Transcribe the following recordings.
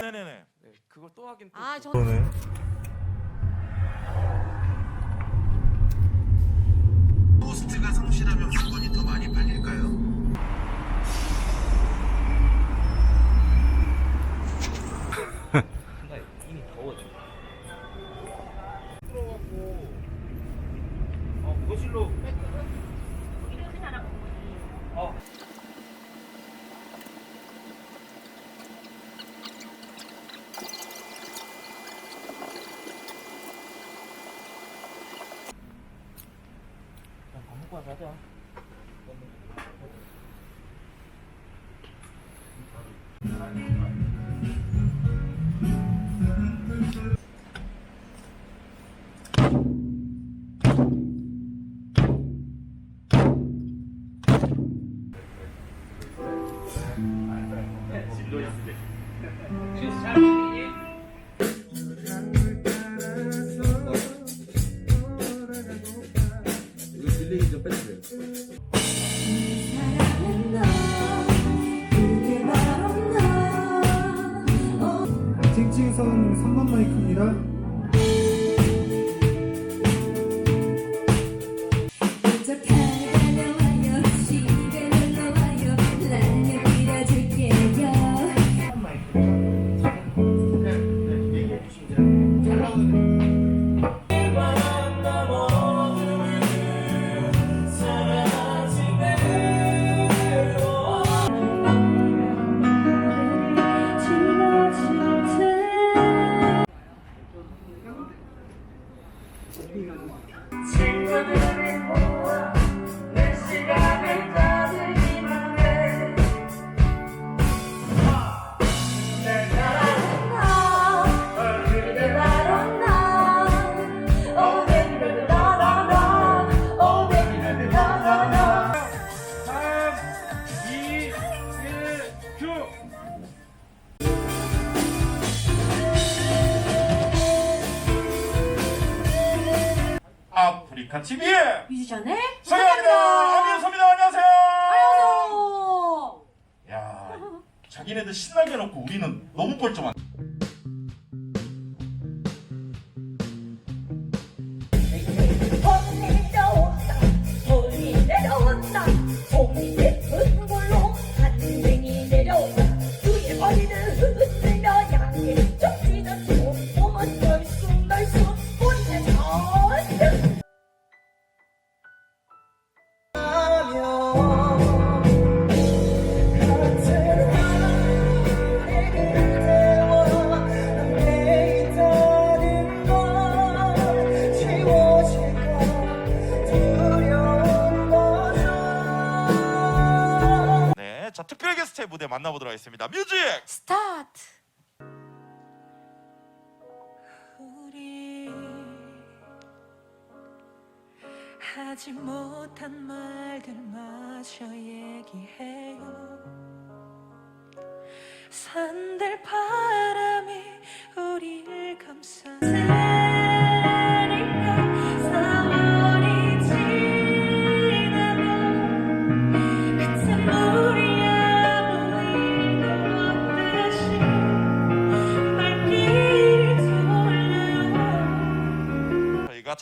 네네네. 네, 그걸 또 하긴 또 아, 저 그러네. 호스트가 성실하면 물건이 더 많이 팔릴까요? 어, 거 빼주세요. 칭칭선 3번 마이크입니다. 아프리카 TV의 뮤지션의 서영입니다. 안민섭입니다. 안녕하세요. 안녕하세요. 야, 자기네들 신나게 해놓고 우리는 너무 뻘쭘한. 자 특별 게스트의 무대 만나보도록 하겠습니다. 뮤직. 스타트. 우리 하지 못한 말들마저 얘기해요 산들 바람이 우리를 감싸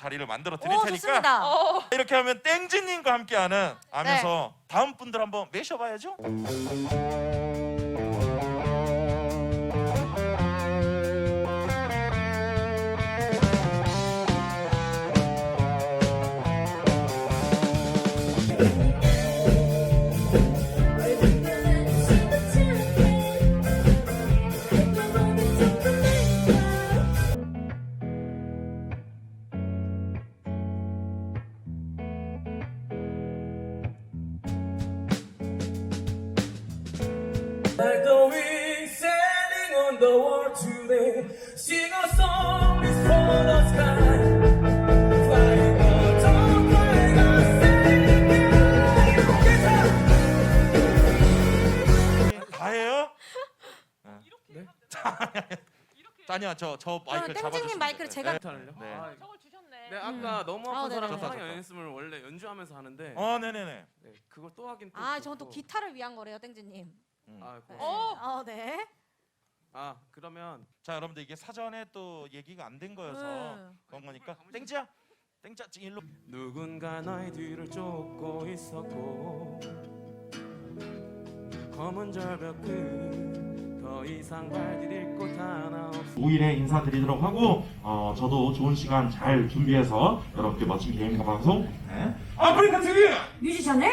자리를 만들어 드릴 오, 테니까 좋습니다. 이렇게 하면 땡지님과 함께하는 하면서 다음 분들 한번 매셔봐야죠. Like the wind sailing on the world today, sing a song is for the sky. Flying a song, flying a sailing 다 해요? 네? 아니야 저저 마이크를 땡땡님 잡아주시면 마이크를. 제가- 네. 기타를요? 네. 아, 저걸 주셨네. 네 아까 너무 아, 아픈 네네. 사람 좋다, 사랑 좋다. 연습을 원래 연주하면서 하는데 어 네네네. 네, 그걸 또 하긴 또 아, 저건 또 그렇고. 기타를 위한 거래요, 땡지님. 아, 네. 고맙습니다. 어, 네. 아 그러면 자 여러분들 이게 사전에 또 얘기가 안 된 거여서 음. 그런 거니까 땡지야 땡자 지금 일로 누군가 나의 뒤를 쫓고 있었고 검은 절벽 끝더 이상 발디딜 곳 하나 없어 5일에 인사드리도록 하고 어, 저도 좋은 시간 잘 준비해서 여러분께 멋진 개인과 방송 네. 아프리카 TV 뮤지션의